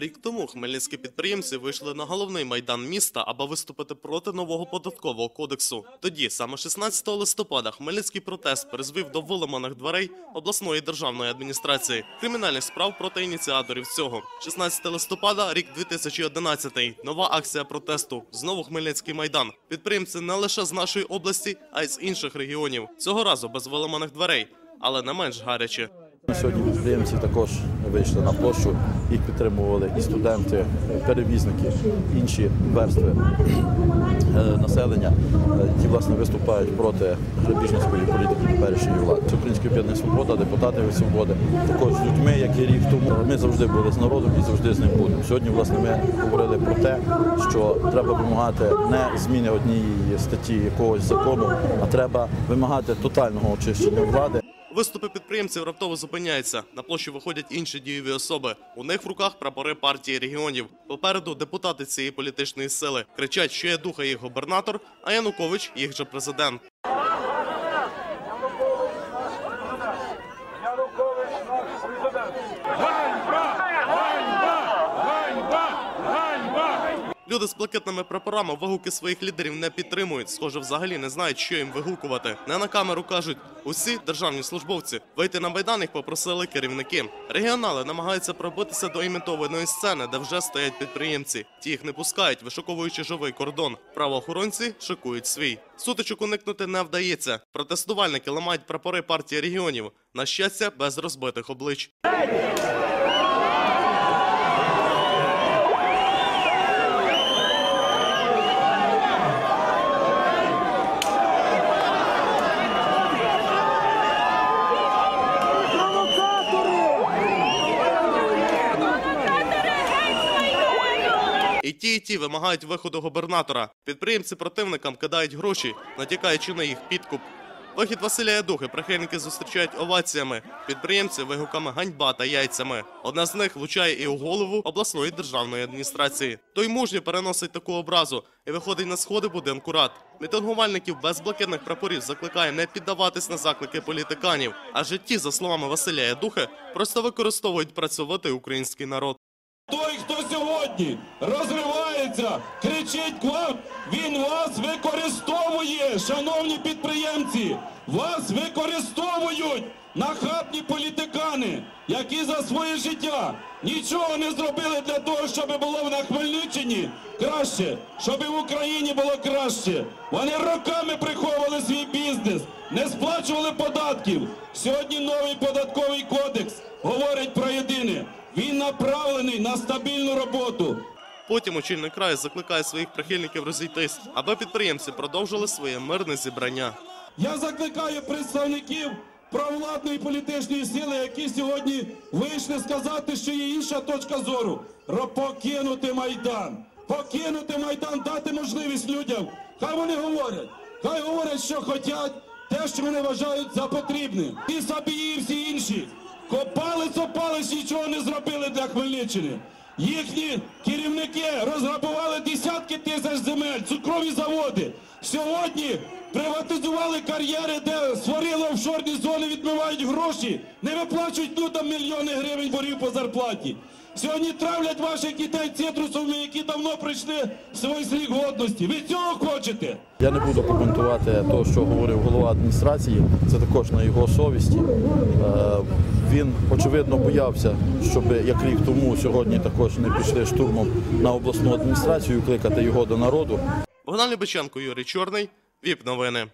Рік тому хмельницькі підприємці вийшли на головний майдан міста, аби виступити проти нового податкового кодексу. Тоді, саме 16 листопада, хмельницький протест призвів до виламаних дверей обласної державної адміністрації, кримінальних справ проти ініціаторів цього. 16 листопада, рік 2011. Нова акція протесту. Знову Хмельницький майдан. Підприємці не лише з нашої області, а й з інших регіонів. Цього разу без виламаних дверей, але не менш гаряче. Сьогодні підприємці також вийшли на площу. Їх підтримували і студенти, перевізники, інші верстви е, населення, е, які власне виступають проти грабіжницької політики теперішньої влади. Українське об'єднання свобода, депутати від свободи. Також з людьми, як і рік тому. Ми завжди були з народом і завжди з ним будемо. Сьогодні, власне, ми говорили про те, що треба вимагати не зміни однієї статті якогось закону, а треба вимагати тотального очищення влади. Виступи підприємців раптово зупиняються. На площу виходять інші дієві особи. У них в руках прапори партії регіонів. Попереду депутати цієї політичної сили кричать, що я духа їх губернатор, а Янукович їх же президент. Янукович наш президент. Ганьба! Ганьба! Ганьба! Ганьба! Люди з блакитними прапорами вигуки своїх лідерів не підтримують. Схоже, взагалі не знають, що їм вигукувати. Не на камеру кажуть усі державні службовці. Вийти на майдан їх попросили керівники. Регіонали намагаються пробитися до імітованої сцени, де вже стоять підприємці. Ті їх не пускають, вишуковуючи живий кордон. Правоохоронці шикують свій. Сутичок уникнути не вдається. Протестувальники ламають прапори партії регіонів. На щастя, без розбитих облич. Ті, і ті вимагають виходу губернатора. Підприємці противникам кидають гроші, натякаючи на їх підкуп. Вихід Василя Ядухи прихильники зустрічають оваціями, підприємці вигуками ганьба та яйцями. Одна з них влучає і у голову обласної державної адміністрації. Той мужньо переносить таку образу і виходить на сходи будинку рад. Мітингувальників без блакитних прапорів закликає не піддаватись на заклики політиканів. Адже ті, за словами Василя Ядухи, просто використовують працьовитий український народ. Той, хто сьогодні розривається, кричить клап, він вас використовує, шановні підприємці. Вас використовують нахабні політикани, які за своє життя нічого не зробили для того, щоб було на Хмельниччині краще, щоб в Україні було краще. Вони роками приховували свій бізнес, не сплачували податків. Сьогодні новий податковий кодекс говорить про єдине. Він направлений на стабільну роботу. Потім очільник краю закликає своїх прихильників розійтись, аби підприємці продовжили своє мирне зібрання. Я закликаю представників провладної політичної сили, які сьогодні вийшли сказати, що є інша точка зору. Покинути майдан. Покинути майдан, дати можливість людям. Хай вони говорять. Хай говорять, що хочуть, те, що вони вважають за потрібне. І Сабії, і всі інші. Копали, цопались, нічого не зробили для Хмельниччини. Їхні керівники розграбували десятки тисяч земель, цукрові заводи. Сьогодні приватизували кар'єри, де створили офшорні зони, відмивають гроші, не виплачують людям мільйони гривень борів по зарплаті. Сьогодні травлять ваших дітей цитрусовими, які давно прийшли в свій срік годності. Ви цього хочете? Я не буду коментувати те, що говорив голова адміністрації. Це також на його совісті. Е, Він очевидно боявся, щоб як рік тому сьогодні також не пішли штурмом на обласну адміністрацію, кликати його до народу. Богдан Любиченко, Юрій Чорний, ВІП новини.